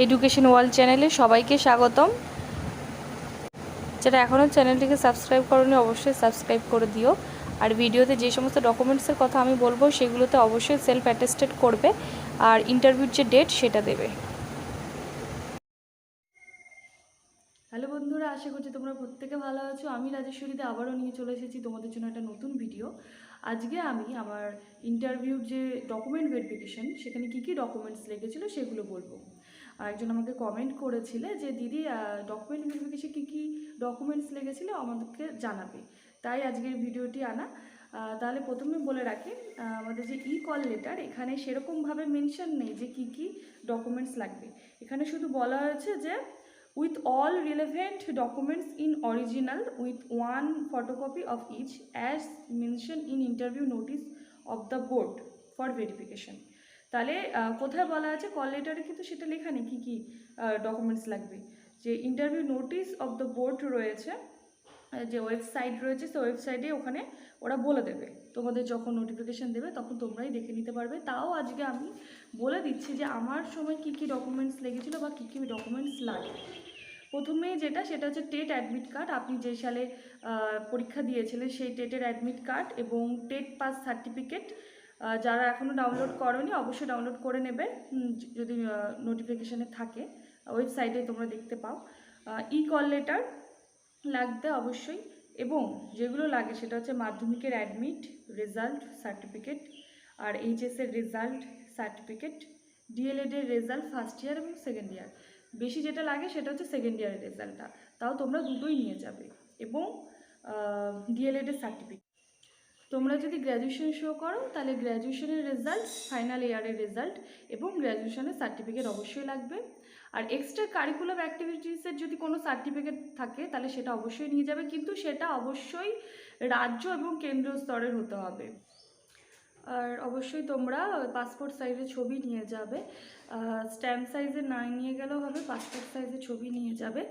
Education world চ্যানেলে সবাইকে স্বাগতম। যারা এখনও চ্যানেলটিকে সাবস্ক্রাইব করনি, অবশ্যই সাবস্ক্রাইব করে দিও। আর ভিডিওতে যে সমস্ত ডকুমেন্টসের কথা আমি বলব, সেগুলোতে অবশ্যই সেলফ অ্যাটেস্টেড করবে আর ইন্টারভিউর যে ডেট, সেটা দেবে। হ্যালো বন্ধুরা, আশা করছি তোমরা প্রত্যেকে ভালো আছো। আমি রাজেশ্বরীতে আবারও নিয়ে চলে এসেছি তোমাদের জন্য একটা নতুন ভিডিও। আজকে আমি আমার ইন্টারভিউর যে ডকুমেন্ট ভেরিফিকেশন, সেখানে কী কী ডকুমেন্টস লেগেছিলো সেগুলো বলব। আর একজন আমাকে কমেন্ট করেছিলে যে, দিদি ডকুমেন্ট ভেরিফিকেশন কী কী ডকুমেন্টস লেগেছিলো আমাদেরকে জানাবে। তাই আজকের ভিডিওটি আনা। তাহলে প্রথমে বলে রাখি আমাদের যে ই কল লেটার এখানে সেরকমভাবে মেনশন নেই যে কী কী ডকুমেন্টস লাগবে। এখানে শুধু বলা হয়েছে যে with all relevant documents in original with one photocopy of each as mention in interview notice of the board for verification. তাহলে কোথায় বলা আছে কল লেটারে কিন্তু সেটা লেখা নেই, কী কী ডকুমেন্টস লাগবে। যে interview notice of the board রয়েছে যে ওয়েবসাইট রয়েছে, সেই ওয়েবসাইটে ওখানে ওরা বলে দেবে। তোমাদের যখন নোটিফিকেশান দেবে, তখন তোমরাই দেখে নিতে পারবে। তাও আজকে আমি বলে দিচ্ছি যে আমার সময় কী কী ডকুমেন্টস লেগেছিলো বা কী কী ডকুমেন্টস লাগে। প্রথমে যেটা, সেটা হচ্ছে টেট অ্যাডমিট কার্ড আপনি যে সালে পরীক্ষা দিয়েছিলেন, সেই টেটের অ্যাডমিট কার্ড এবং টেট পাস সার্টিফিকেট যারা এখনও ডাউনলোড করনি, অবশ্যই ডাউনলোড করে নেবে। যদি নোটিফিকেশানে থাকে ওয়েবসাইটে তোমরা দেখতে পাও। ই কল লেটার লাগবে অবশ্যই, এবং যেগুলো লাগে সেটা হচ্ছে মাধ্যমিকের অ্যাডমিট রেজাল্ট সার্টিফিকেট আর এইচএসের রেজাল্ট সার্টিফিকেট ডিএলএড এর রেজাল্ট ফার্স্ট ইয়ার এবং সেকেন্ড ইয়ার বেশি যেটা লাগে সেটা হচ্ছে সেকেন্ড ইয়ারের রেজাল্টটা তাও তোমরা দুটোই নিয়ে যাবে, এবং ডিএলএড এর সার্টিফিকেট তোমরা যদি গ্র্যাজুয়েশন শো করো, তাহলে গ্র্যাজুয়েশনের রেজাল্ট ফাইনাল ইয়ারের রেজাল্ট এবং গ্র্যাজুয়েশনের সার্টিফিকেট অবশ্যই লাগবে। আর এক্সট্রা কারিকুলাম অ্যাক্টিভিটিসের যদি কোনো সার্টিফিকেট থাকে, তাহলে সেটা অবশ্যই নিয়ে যাবে। কিন্তু সেটা অবশ্যই রাজ্য এবং কেন্দ্রীয় স্তরের হতে হবে। আর অবশ্যই তোমরা পাসপোর্ট সাইজের ছবি নিয়ে যাবে। স্ট্যাম্প সাইজের না নিয়ে গেলেও হবে পাসপোর্ট সাইজের ছবি নিয়ে যাবে।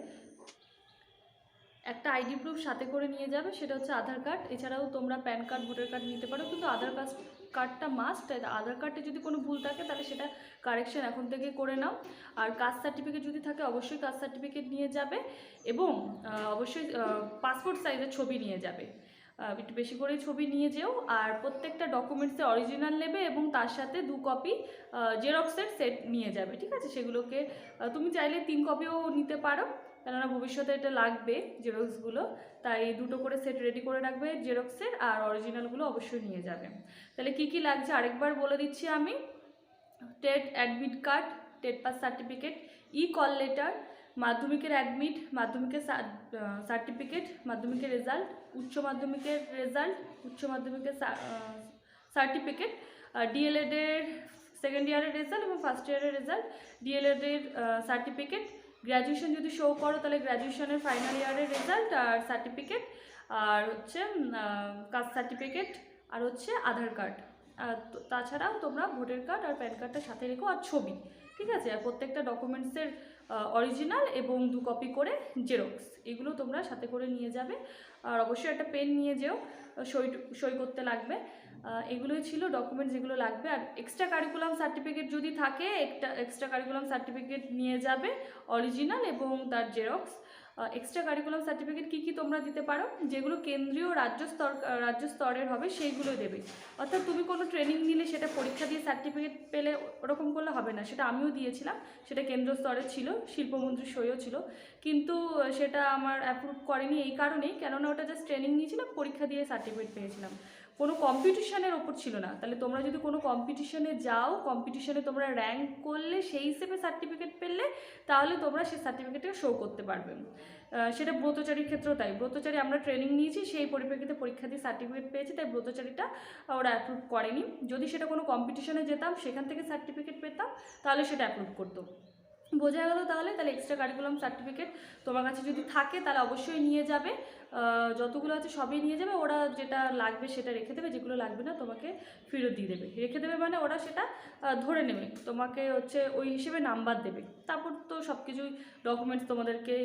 একটা আইডি প্রুফ সাথে করে নিয়ে যাবে, সেটা হচ্ছে আধার কার্ড এছাড়াও তোমরা প্যান কার্ড ভোটার কার্ড নিতে পারো, কিন্তু আধার কার্ড কার্ডটা মাস্ট আধার কার্ডে যদি কোনো ভুল থাকে, তাহলে সেটা কারেকশন এখন থেকে করে নাও। আর কাস্ট সার্টিফিকেট যদি থাকে, অবশ্যই কাস্ট সার্টিফিকেট নিয়ে যাবে এবং অবশ্যই পাসপোর্ট সাইজের ছবি নিয়ে যাবে। একটু বেশি করে ছবি নিয়ে যেও। আর প্রত্যেকটা ডকুমেন্টসে অরিজিনাল নেবে এবং তার সাথে দু কপি জেরক্সের সেট নিয়ে যাবে, ঠিক আছে? সেগুলোকে তুমি চাইলে তিন কপিও নিতে পারো। কেননা ভবিষ্যতে এটা লাগবে জেরক্সগুলো তাই দুটো করে সেট রেডি করে রাখবে জেরক্সের আর অরিজিনালগুলো অবশ্যই নিয়ে যাবে। তাহলে কি কি লাগছে? আরেকবার বলে দিচ্ছি আমি। TET admit card TET pass certificate e call letter মাধ্যমিকের অ্যাডমিট মাধ্যমিকের সার্টিফিকেট মাধ্যমিকের রেজাল্ট উচ্চ মাধ্যমিকের রেজাল্ট উচ্চ মাধ্যমিকের সার্টিফিকেট ডিএলএডের সেকেন্ড ইয়ারের রেজাল্ট এবং ফার্স্ট ইয়ারের রেজাল্ট ডিএলএডের সার্টিফিকেট গ্র্যাজুয়েশন যদি শো করো, তাহলে গ্র্যাজুয়েশনের ফাইনাল ইয়ারের রেজাল্ট আর সার্টিফিকেট আর হচ্ছে কাস্ট সার্টিফিকেট আর হচ্ছে আধার কার্ড তাছাড়াও তোমরা ভোটার কার্ড আর প্যান কার্ডটা সাথে রেখো আর ছবি, ঠিক আছে? আর প্রত্যেকটা ডকুমেন্টসের অরিজিনাল এবং দু কপি করে জেরক্স এগুলো তোমরা সাথে করে নিয়ে যাবে। আর অবশ্যই একটা পেন নিয়ে যেও। সই সই করতে লাগবে। এগুলোই ছিল ডকুমেন্টস যেগুলো লাগবে। আর এক্সট্রা কারিকুলাম সার্টিফিকেট যদি থাকে, একটা এক্সট্রা কারিকুলাম সার্টিফিকেট নিয়ে যাবে অরিজিনাল এবং তার জেরক্স এক্সট্রা কারিকুলাম সার্টিফিকেট কী কী তোমরা দিতে পারো? যেগুলো কেন্দ্রীয় রাজ্য স্তর রাজ্য স্তরের হবে, সেইগুলো দেবে। অর্থাৎ তুমি কোনো ট্রেনিং নিলে সেটা পরীক্ষা দিয়ে সার্টিফিকেট পেলে ওরকম করলে হবে না। সেটা আমিও দিয়েছিলাম, সেটা কেন্দ্র স্তরে ছিল শিল্পমন্ত্রীর সইও ছিল। কিন্তু সেটা আমার অ্যাপ্রুভ করেনি এই কারণেই। কেননা ওটা জাস্ট ট্রেনিং নিয়েছিলাম, পরীক্ষা দিয়ে সার্টিফিকেট পেয়েছিলাম। কোনো কম্পিটিশনের ওপর ছিল না। তাহলে তোমরা যদি কোনো কম্পিটিশনে যাও কম্পিটিশনে তোমরা র্যাঙ্ক করলে, সেই হিসেবে সার্টিফিকেট পেলে, তাহলে তোমরা সেই সার্টিফিকেটে শো করতে পারবে। সেটা ব্রতচারীর ক্ষেত্রেও তাই। ব্রতচারী, আমরা ট্রেনিং নিয়েছি, সেই পরিপ্রেক্ষিতে পরীক্ষা দিয়ে সার্টিফিকেট পেয়েছি, তাই ব্রতচারীটা ওরা অ্যাপ্রুভ করেনি। যদি সেটা কোনো কম্পিটিশনে যেতাম, সেখান থেকে সার্টিফিকেট পেতাম, তাহলে সেটা অ্যাপ্রুভ করতো। বোঝা গেল তাহলে তাহলে এক্সট্রা কারিকুলাম সার্টিফিকেট তোমার কাছে যদি থাকে, তাহলে অবশ্যই নিয়ে যাবে। যতগুলো আছে সবই নিয়ে যাবে। ওরা যেটা লাগবে সেটা রেখে দেবে, যেগুলো লাগবে না তোমাকে ফেরত দিয়ে দেবে। রেখে দেবে মানে ওরা সেটা ধরে নেবে। তোমাকে হচ্ছে ওই হিসেবে নাম্বার দেবে। তারপর তো সব কিছুই ডকুমেন্টস তোমাদেরকে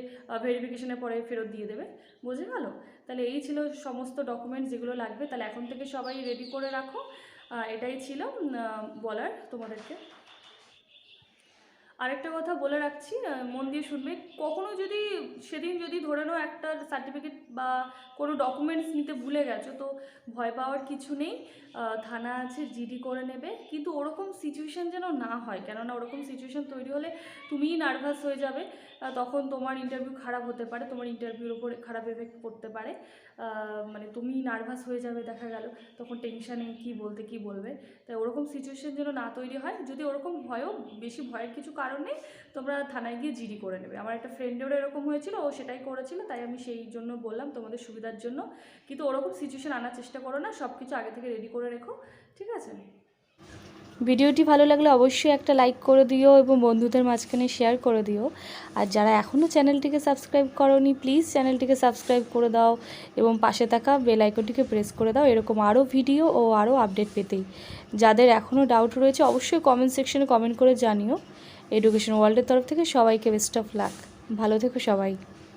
ভেরিফিকেশনের পরে ফেরত দিয়ে দেবে। বুঝে গেল? তাহলে এই ছিল সমস্ত ডকুমেন্টস যেগুলো লাগবে। তাহলে এখন থেকে সবাই রেডি করে রাখো। এটাই ছিল বলার তোমাদেরকে। আরেকটা কথা বলে রাখছি মন দিয়ে শুনবে কখনো যদি সেদিন যদি ধরে নাও একটা সার্টিফিকেট বা কোনো ডকুমেন্টস নিতে ভুলে গেছো, তো ভয় পাওয়ার কিছু নেই। থানা আছে জিডি করে নেবে। কিন্তু ওরকম সিচুয়েশান যেন না হয়, কেননা ওরকম সিচুয়েশান তৈরি হলে তুমিই নার্ভাস হয়ে যাবে। তখন তোমার ইন্টারভিউ খারাপ হতে পারে, তোমার ইন্টারভিউর উপরে খারাপ এফেক্ট পড়তে পারে। মানে তুমি নার্ভাস হয়ে যাবে দেখা গেল, তখন টেনশানে কি বলতে কি বলবে। তাই ওরকম সিচুয়েশান যেন না তৈরি হয়, যদি ওরকম হয়ও বেশি ভয়ের কিছু কারণ তোমরা থানায় গিয়ে জিডি করে নেবে। আমার একটা ফ্রেন্ডেরও এরকম হয়েছিল, ও সেটাই করেছিল, তাই আমি সেই জন্য বললাম তোমাদের সুবিধার জন্য। কিন্তু ওরকম সিচুয়েশন আনার চেষ্টা করো না সব কিছু আগে থেকে রেডি করে রেখো, ঠিক আছে? ভিডিওটি ভালো লাগলে অবশ্যই একটা লাইক করে দিও এবং বন্ধুদের মাঝখানে শেয়ার করে দিও। আর যারা এখনও চ্যানেলটিকে সাবস্ক্রাইব করনি প্লিজ চ্যানেলটিকে সাবস্ক্রাইব করে দাও এবং পাশে থাকা বেল আইকনটিকে প্রেস করে দাও। এরকম আরও ভিডিও ও আরও আপডেট পেতেই। যাদের এখনও ডাউট রয়েছে, অবশ্যই কমেন্ট সেকশনে কমেন্ট করে জানিও। এডুকেশন ওয়ার্ল্ডের তরফ থেকে সবাইকে বেস্ট অফ লাক ভালো থেকো সবাই।